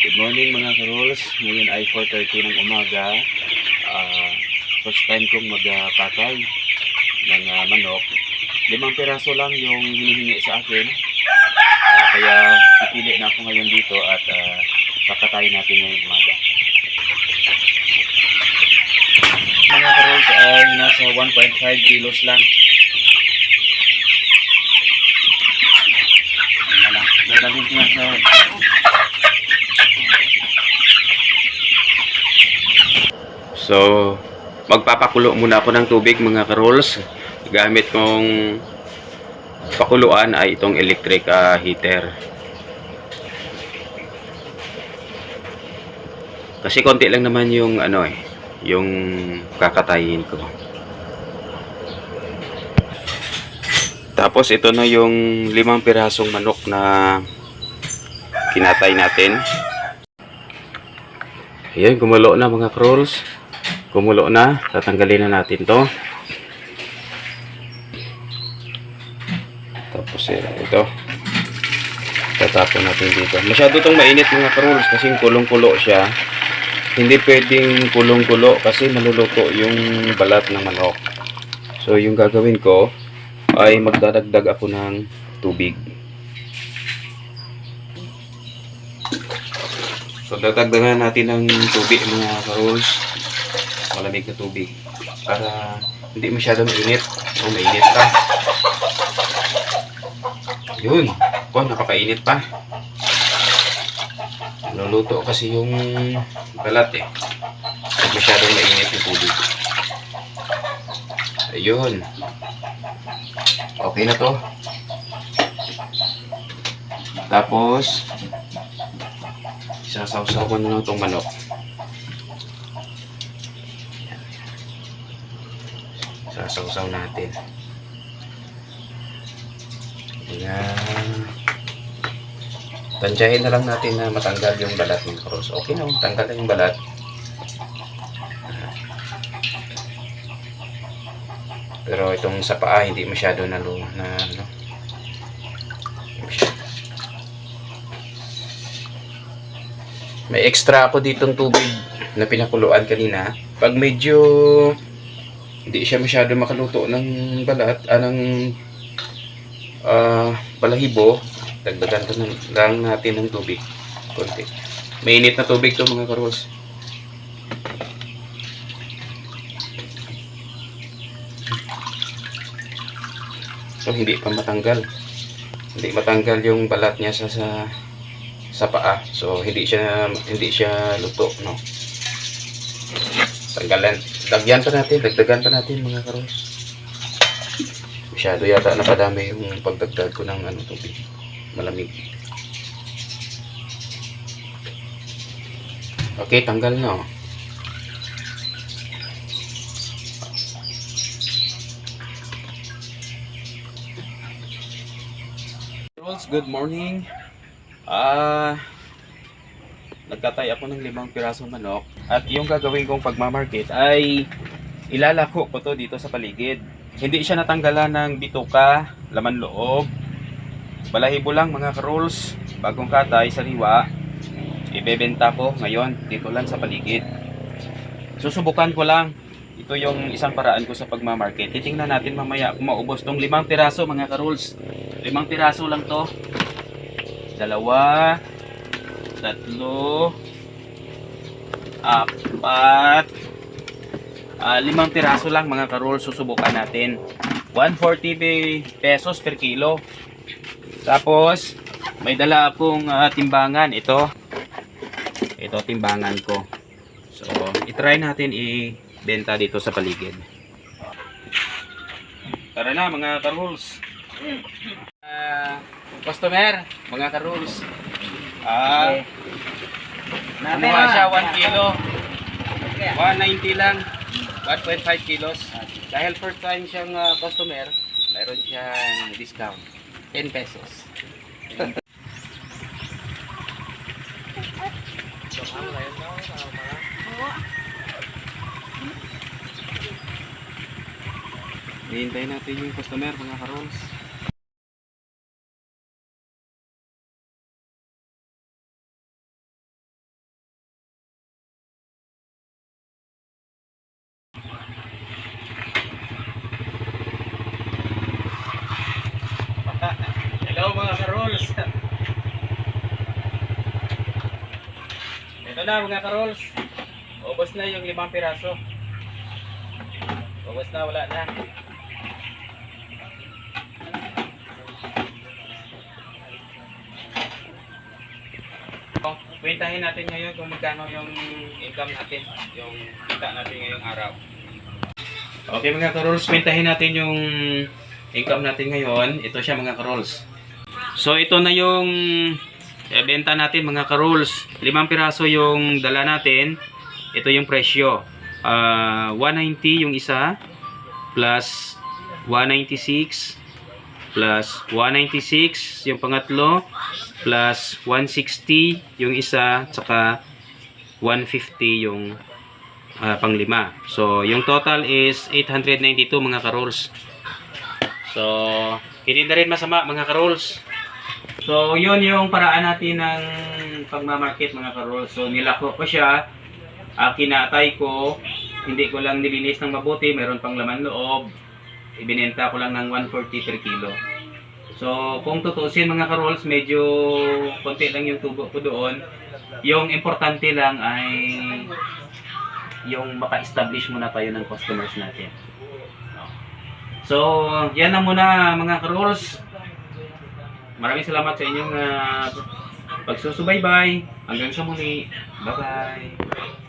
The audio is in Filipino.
Good morning mga karols. Ngayon ay 4.30 ng umaga. Ah, first time kong magpatay ng ah, manok. Limang piraso lang yung hinihingi sa akin. Ah, kaya pipili na ako ngayon dito at uh, papatayin natin ngayong umaga. Mga karols ay nasa 1.5 kilos lang. Yan na lang. Dadalhin ko na sa So, magpapakulo muna ako ng tubig mga karols. Gamit kong pakuluan ay itong electric ah, heater. Kasi konti lang naman yung ano eh, yung kakatayin ko. Tapos ito na yung limang pirasong manok na kinatay natin. Ayan, gumulo na mga crawls. Gumulo na. Tatanggalin na natin to. Tapos eh, ito. Tatapon natin dito. Masyado tong mainit mga crawls kasi kulong-kulo siya. Hindi pwedeng kulong-kulo kasi maluluto yung balat ng manok. So yung gagawin ko ay magdadagdag ako ng tubig. So dadagdagan natin ng tubig mga karols. Malamig na tubig. Para hindi masyadong mainit. O mainit pa. Yun. Oh, napakainit pa. Nuluto kasi yung balat eh. Hindi masyadong mainit yung tubig. Ayun. Okay na to. Tapos, Isasawsaw ko na lang itong manok. Sasawsaw natin. Ayan. Tansyahin na lang natin na matanggal yung balat ng cross. Okay na, tanggal na yung balat. Pero itong sa paa, hindi masyado na, lu- na ano. May extra ako ditong tubig na pinakuluan kanina. Pag medyo hindi siya masyado makaluto ng balat, ah balahibo, dagdagan ko ng, lang natin ng tubig. Konti. Mainit na tubig to mga karos. So hindi pa matanggal. Hindi matanggal yung balat niya sa sa sa paa. So hindi siya hindi siya luto, no. Tanggalan. Lagyan pa natin, dagdagan pa natin mga karos. Masyado yata napadami yung pagdagdag ko ng ano tubig. Malamig. Okay, tanggal na. oh. Good morning. Ah, nagkatay ako ng limang pirasong manok at yung gagawin kong pagmamarket ay ilalako ko to dito sa paligid. Hindi siya natanggalan ng bituka, laman loob, balahibo lang mga karolls, bagong katay, sariwa, ibebenta ko ngayon dito lang sa paligid. Susubukan ko lang. Ito yung isang paraan ko sa pagmamarket. Titingnan natin mamaya kung maubos tong limang piraso mga karolls. Limang piraso lang to dalawa, tatlo, apat, ah, limang piraso lang mga karol susubukan natin. 140 pe- pesos per kilo. Tapos, may dala akong ah, timbangan. Ito. Ito timbangan ko. So, itry natin i-benta dito sa paligid. Tara na mga karols. Ah, customer, mga ka-rules. Ah, nakuha siya 1 kilo. 190 lang. 1.5 kilos. Dahil first time siyang ah, customer, mayroon siyang discount. 10 pesos. Hihintayin natin yung customer, mga ka-rolls. Ito na mga karols. Ubos na yung limang piraso. Ubos na, wala na. Oh, Kwentahin natin ngayon kung magkano yung income natin, yung kita natin ngayong araw. Okay mga karols, kwentahin natin yung income natin ngayon. Ito siya mga karols. So ito na yung eh, natin mga karols. Limang piraso yung dala natin. Ito yung presyo. Ah, 190 yung isa plus 196 plus 196 yung pangatlo plus 160 yung isa tsaka 150 yung ah, panglima. So yung total is 892 mga karols. So hindi na rin masama mga karols. So, yun yung paraan natin ng pagmamarket mga karol. So, nilako ko siya. Uh, kinatay ko. Hindi ko lang nilinis ng mabuti. Meron pang laman loob. Ibinenta ko lang ng 140 per kilo. So, kung tutusin mga karols, medyo konti lang yung tubo ko doon. Yung importante lang ay yung maka-establish muna tayo ng customers natin. So, yan na muna mga karols. Maraming salamat sa inyong uh, pagsusubaybay. Hanggang sa muli. Bye-bye.